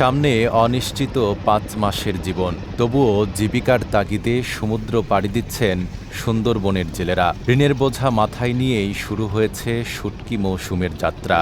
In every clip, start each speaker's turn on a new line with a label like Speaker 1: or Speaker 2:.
Speaker 1: সামনে অনিশ্চিত পাঁচ মাসের জীবন। তবুও জীবিকার তাগিদে সমুদ্র পাড়ি দিচ্ছেন সুন্দরবনের জেলেরা। ঋণের বোঝা মাথায় নিয়েই শুরু হয়েছে শুটকি মৌসুমের যাত্রা।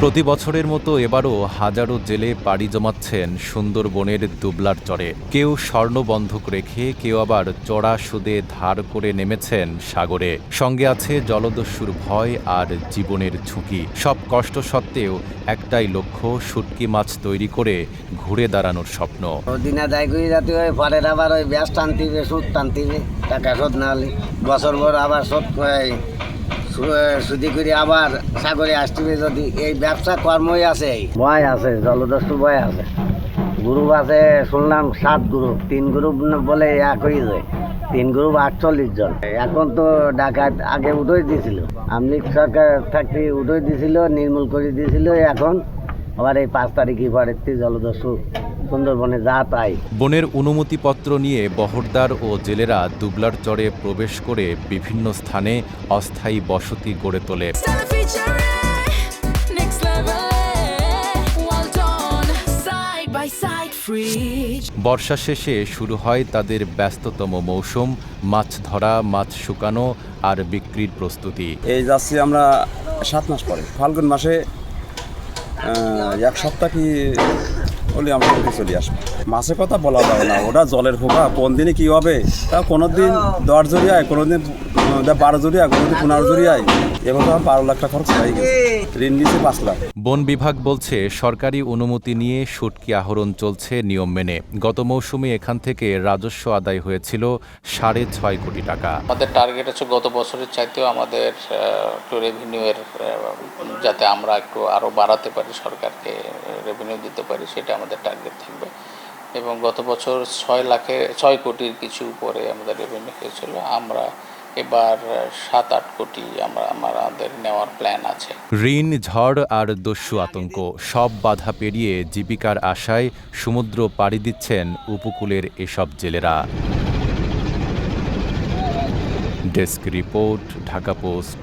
Speaker 1: প্রতি বছরের মতো এবারও হাজারো জেলে পাড়ি জমাচ্ছেন সুন্দরবনের দুবলার চরে। কেউ স্বর্ণ বন্ধক রেখে, কেউ আবার চড়া সুদে ধার করে নেমেছেন সাগরে। সঙ্গে আছে জলদস্যুর ভয় আর জীবনের ঝুঁকি। সব কষ্ট সত্ত্বেও একটাই লক্ষ্য, শুটকি মাছ তৈরি করে ঘুরে দাঁড়ানোর স্বপ্ন।
Speaker 2: দিন আবার ওই সুদ বছর ভর আবার শোধ সুদি করে আবার সাগরে আসতিবে যদি এই ব্যবসা কর্মই আছে। ভয় আছে, জলদস্যু ভয় আছে। গ্রুপ আছে, শুনলাম সাত গ্রুপ, তিন গ্রুপ বলে এক হয়ে যায়। তিন গ্রুপ আটচল্লিশ জন। এখন তো ডাকাত আগে উদয় দিয়েছিল আমলিক সরকার থাকতে উদয় দিছিল, নির্মূল করে দিয়েছিল এখন আবার এই পাঁচ তারিখে পরের জলদস্যু সুন্দরবনে যা তাই।
Speaker 1: বনের অনুমতিপত্র নিয়ে বহরদার ও জেলেরা দুবলার চরে প্রবেশ করে বিভিন্ন স্থানে অস্থায়ী বসতি গড়ে তোলে. বর্ষা শেষে শুরু হয় তাদের ব্যস্ততম মৌসুম মাছ ধরা মাছ শুকানো আর বিক্রির প্রস্তুতি।
Speaker 3: এই যাচ্ছি আমরা সাত মাস পরে। ফাল্গুন মাসে এক সপ্তাহ কি হলে আমরা উঠে চলে আসব। মাছের কথা বলা যায় না ওটা জলের ফোকা কোন দিনে কী হবে? তা কোনোদিন দিন দশ জড়িয়ায় কোনো দিন বারো পনেরো আমার লাখ টাকা খরচ হয়ে গেছে। ঋণ নিয়েছে পাঁচ লাখ।
Speaker 1: বন বিভাগ বলছে সরকারি অনুমতি নিয়ে শুটকি আহরণ চলছে নিয়ম মেনে। গত মৌসুমে এখান থেকে রাজস্ব আদায় হয়েছিল সাড়ে ছয় কোটি টাকা।
Speaker 4: আমাদের টার্গেট হচ্ছে গত বছরের চাইতেও আমাদের একটু রেভিনিউয়ের যাতে আমরা একটু আরও বাড়াতে পারি সরকারকে রেভিনিউ দিতে পারি সেটা আমাদের টার্গেট থাকবে। এবং গত বছর ছয় লাখে ছয় কোটির কিছু উপরে আমাদের রেভিনিউ হয়েছিল। আমরা এবার সাত আট কোটি আমরা, আমাদের নেওয়ার প্ল্যান আছে।
Speaker 1: ঋণ, ঝড় আর দস্যু আতঙ্ক, সব বাধা পেরিয়ে জীবিকার আশায় সমুদ্র পাড়ি দিচ্ছেন উপকূলের এসব জেলেরা। Desk report, Dhaka post